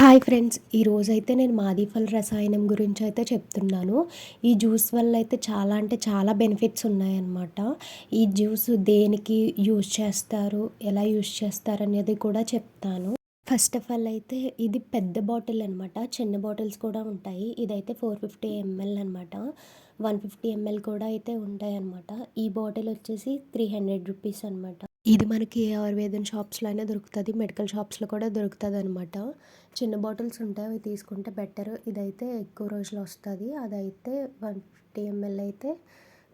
Hi friends ఈరోజైతే నేను మాదీఫల్ రసాయనం గురించి అయితే చెప్తున్నాను. ఈ జ్యూస్ వల్ల అయితే చాలా అంటే చాలా బెనిఫిట్స్ ఉన్నాయన్నమాట. ఈ జ్యూస్ దేనికి యూజ్ చేస్తారు ఎలా యూజ్ చేస్తారు అనేది కూడా చెప్తాను. ఫస్ట్ ఆఫ్ ఆల్ అయితే ఇది పెద్ద బాటిల్ అనమాట చిన్న బాటిల్స్ కూడా ఉంటాయి. ఇదైతే ఫోర్ ఫిఫ్టీ ఎంఎల్ అనమాట వన్ ఫిఫ్టీ ఎంఎల్ కూడా అయితే ఉంటాయి అనమాట ఈ బాటిల్ వచ్చేసి త్రీ హండ్రెడ్ రూపీస్ అనమాట ఇది మనకి ఆయుర్వేదం షాప్స్లో అయినా దొరుకుతుంది. మెడికల్ షాప్స్లో కూడా దొరుకుతుంది అనమాట చిన్న బాటిల్స్ ఉంటాయి అవి తీసుకుంటే బెటర్. ఇదైతే ఎక్కువ రోజులు వస్తుంది. అదైతే వన్ ఫిఫ్టీ ఎంఎల్ అయితే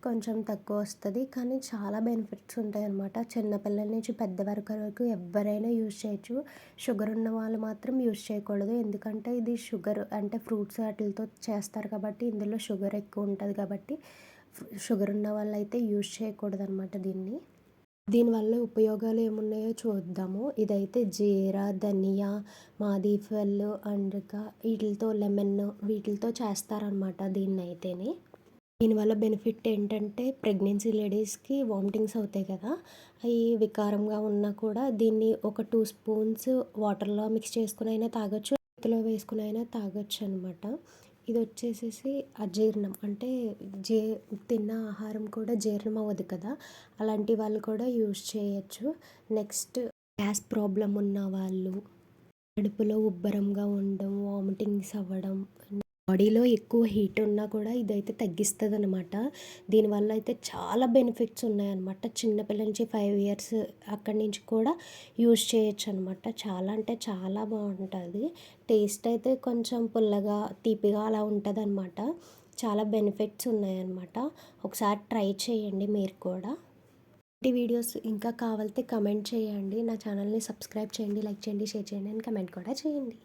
కొంచెం తక్కువ వస్తుంది. కానీ చాలా బెనిఫిట్స్ ఉంటాయి అన్నమాట చిన్నపిల్లల నుంచి పెద్ద వరకు ఎవరైనా యూజ్ చేయొచ్చు. షుగర్ ఉన్న వాళ్ళు మాత్రం యూజ్ చేయకూడదు. ఎందుకంటే ఇది షుగర్ అంటే ఫ్రూట్స్ వాటితో చేస్తారు కాబట్టి ఇందులో షుగర్ ఎక్కువ ఉంటుంది కాబట్టి షుగర్ ఉన్న వాళ్ళు అయితే యూజ్ చేయకూడదు అనమాట దీన్ని. దీనివల్ల ఉపయోగాలు ఏమున్నాయో చూద్దాము. ఇదైతే జీరా ధనియా మాదీఫల్ అండ్ ఇంకా వీటితో లెమన్ వీటితో చేస్తారనమాట దీన్ని అయితేనే దీనివల్ల బెనిఫిట్ ఏంటంటే ప్రెగ్నెన్సీ లేడీస్కి వామిటింగ్స్ అవుతాయి కదా. అవి వికారంగా ఉన్నా కూడా దీన్ని ఒక టూ స్పూన్స్ వాటర్లో మిక్స్ చేసుకుని అయినా తాగొచ్చు చేతిలో వేసుకుని అయినా తాగొచ్చు అనమాట ఇది వచ్చేసేసి అజీర్ణం అంటే జీ తిన్న ఆహారం కూడా జీర్ణం అవ్వదు కదా. అలాంటి వాళ్ళు కూడా యూజ్ చేయొచ్చు. నెక్స్ట్ గ్యాస్ ప్రాబ్లం ఉన్న వాళ్ళు కడుపులో ఉబ్బరంగా ఉండడం వామిటింగ్స్ అవ్వడం బాడీలో ఎక్కువ హీట్ ఉన్నా కూడా ఇదైతే తగ్గిస్తుంది అనమాట దీనివల్ల అయితే చాలా బెనిఫిట్స్ ఉన్నాయన్నమాట చిన్నపిల్లల నుంచి ఫైవ్ ఇయర్స్ అక్కడి నుంచి కూడా యూజ్ చేయొచ్చు అనమాట చాలా అంటే చాలా బాగుంటుంది. టేస్ట్ అయితే కొంచెం పుల్లగా తీపిగా అలా ఉంటుంది అనమాట చాలా బెనిఫిట్స్ ఉన్నాయన్నమాట ఒకసారి ట్రై చేయండి మీరు కూడా. ఈ వీడియోస్ ఇంకా కావాలితే కమెంట్ చేయండి. నా ఛానల్ని సబ్స్క్రైబ్ చేయండి లైక్ చేయండి షేర్ చేయండి అండ్ కమెంట్ కూడా చేయండి.